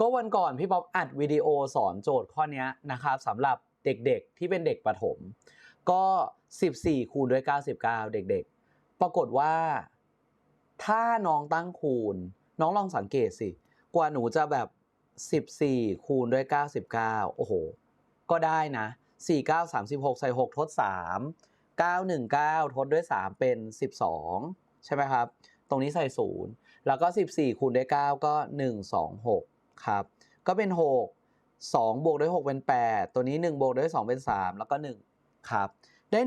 ก็วันก่อนพี่ป๊อปอัดวิดีโอสอนโจทย์ข้อนี้นะครับสำหรับเด็กๆ ที่เป็นเด็กประถม ก็ 14 คูณด้วย 99 เด็กๆ ปรากฏว่า ถ้าน้องตั้งคูณ น้องลองสังเกตสิ กว่าหนูจะแบบ 14 คูณด้วย 99 โอ้โห ก็ได้นะ 49 36 ใส่ 6 ทด 3 919 ทดด้วย 3 เป็น 12 ใช่ไหมครับ ตรงนี้ใส่ 0 แล้วก็ 14 คูณด้วย 9 ก็ 126 ครับ ก็เป็น 6 2บวกด้วย6เป็น 8 ตัวนี้1บวกด้วย2เป็น 3 แล้วก็ 1 ครับ ได้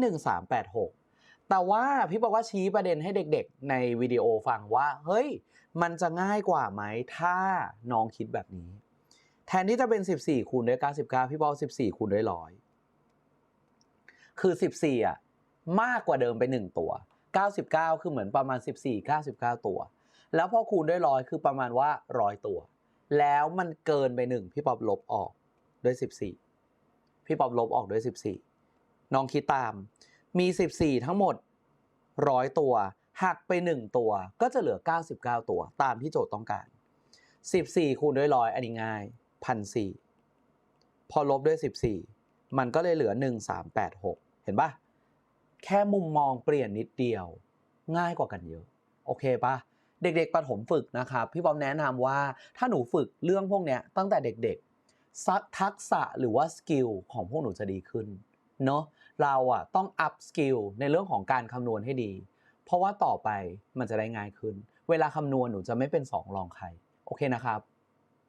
1386 แต่ว่าพี่บอกว่าชี้ประเด็นให้เด็กๆ ในวิดีโอฟังว่า เฮ้ย มันจะง่ายกว่าไหม ถ้าน้องคิดแบบนี้ แทนที่จะเป็น 14 คูณด้วย 99 พี่บอก14 คูณด้วยร้อยคือ 14อะมากกว่าเดิมไป 1 ตัว 99 คือเหมือนประมาณ 14 99 ตัว แล้วพอคูณด้วยร้อยคือประมาณว่าร้อยตัว แล้วมันเกินไป1พี่ป๊อบลบออกด้วย 14 พี่ป๊อบลบออกด้วย 14 น้องคิดตาม มี 14 ทั้งหมด 100 ตัว หักไป 1 ตัว ก็จะเหลือ 99 ตัว ตามที่โจทย์ต้องการ 14 คูณด้วยร้อยอันนี้ง่ายพันสี่พอลบด้วย 14 มันก็เลยเหลือ 1386 เห็นปะแค่มุมมองเปลี่ยนนิดเดียว ง่ายกว่ากันเยอะ โอเคปะ เด็กๆประถมฝึกนะครับพี่บอมแนะนำว่าถ้าหนูฝึกเรื่องพวกนี้ตั้งแต่เด็กๆ ทักษะหรือว่าสกิลของพวกหนูจะดีขึ้นเนาะเราอะต้องอัพสกิลในเรื่องของการคำนวณให้ดี เพราะว่าต่อไปมันจะได้ง่ายขึ้น เวลาคำนวณหนูจะไม่เป็นสองรองใคร โอเคนะครับ